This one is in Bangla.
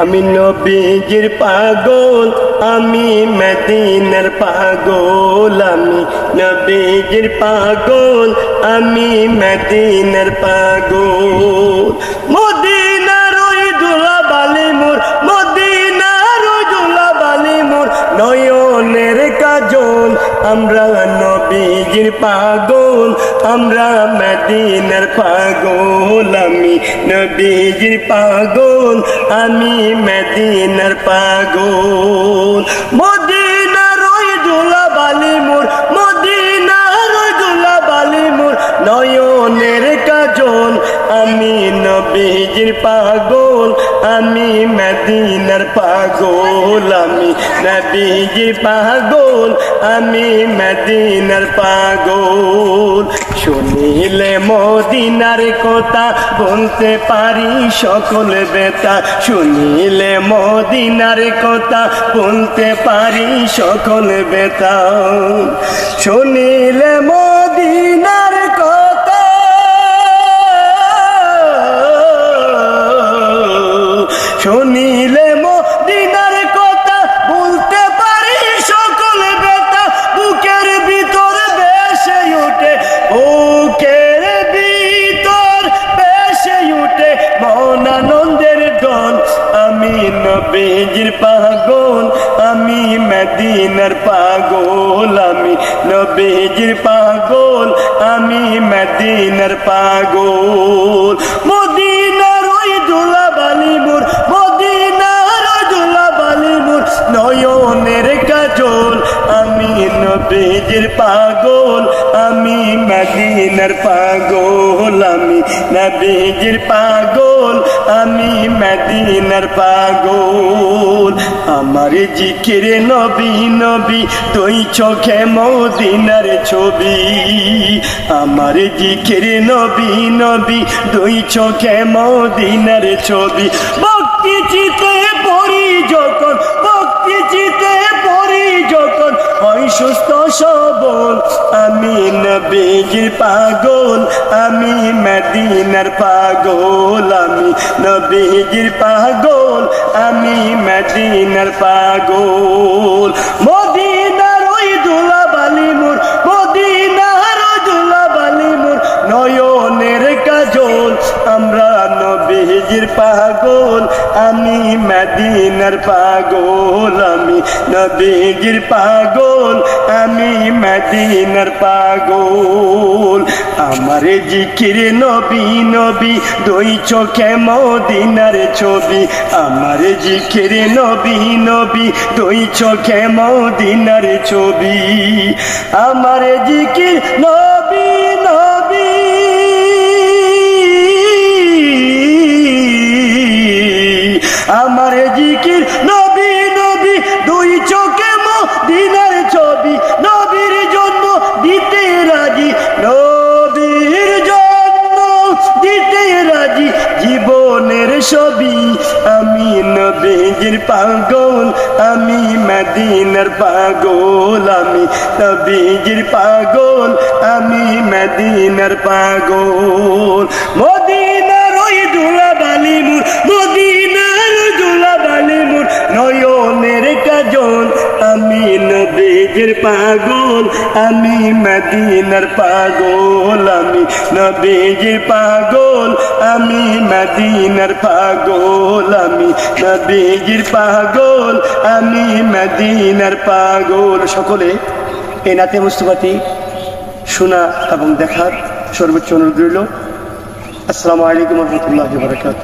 আমি নবীজির পাগল, আমি মদিনার পাগল, আমি নবীজির পাগল, আমি মদিনার পাগল। মদিনার ওই দুলা বালি মোর, মদিনার ওই দুলা বালি মোর, নয়নের কাজল, আমরা নবীজির পাগল, আমরা মদিনার পাগল, আমি নবীজির পাগল, আমি মদিনার পাগল। মদিনার ওই দুলা বালি মোর, মদিনার ওই দুলা বালি মোর, নয়নের কাজল, আমি নবীজির পাগল, আমি মদিনার পাগল, আমি নবীজির পাগল, আমি মদিনার পাগল। শুনিলে মদিনার কথা বলতে পারি সকল বেতা। শুনিলে মদিনার কথা বলতে পারি সকল বেতা। শুনিলে মদিনার নবীজির পাগল, আমি মদিনার পাগল, আমি নবীজির পাগল, আমি মদিনার পাগল। মদিনার ওই দুলা বালি মোর, মদিনার ওই দুলা বালি মোর নয়নের কাজল, আমি নবীজির পাগল, আমি মদিনার পাগল, আমি নবীজির পাগল, আমি মদিনার পাগল। আমার জিকিরে নবী নবী, তুই চোখে মদিনার ছবি। আমার জিকিরে নবী নবী দুই চোখে মদিনার ছবি। নবীজির পাগল, আমি মদিনার পাগল, আমি নবীজির পাগল, আমি মদিনার পাগল। মদিনার ওই দুলা বালি মোর, মদিনার ওই দুলা বালি মোর, নয়নের কাজল, আমরা নবীজির পাগল, আমি মদিনার পাগল, আমি নবীজির পাগল, আমি মদিনার পাগল। আমার জিকির নবী নবী, দুই চোখে মদিনার ছবি। আমার জিকির নবী নবী, দুই চোখে মদিনার ছবি। আমার জিকির নবী আমার জিকির নবী নবী, দুই চোখে মদিনার ছবি। নবীর জন্য দিতে রাজি, নবীর জন্য দিতে রাজি, জীবনের ছবি। আমি নবীজির পাগল, আমি মদিনার পাগল, আমি নবীজির পাগল, আমি মদিনার পাগল। মদিনার পাগল, আমি মদিনার পাগল, আমি নবীজির পাগল, আমি মদিনার পাগল, আমি নবীজির পাগল, আমি মদিনার পাগল। সকলে, এই নাতে মুস্তফাটি শোনা এবং দেখার সর্বোচ্চ অনুরোধ রইল। আসসালামু আলাইকুম রহমতুল্লাহ বরকাত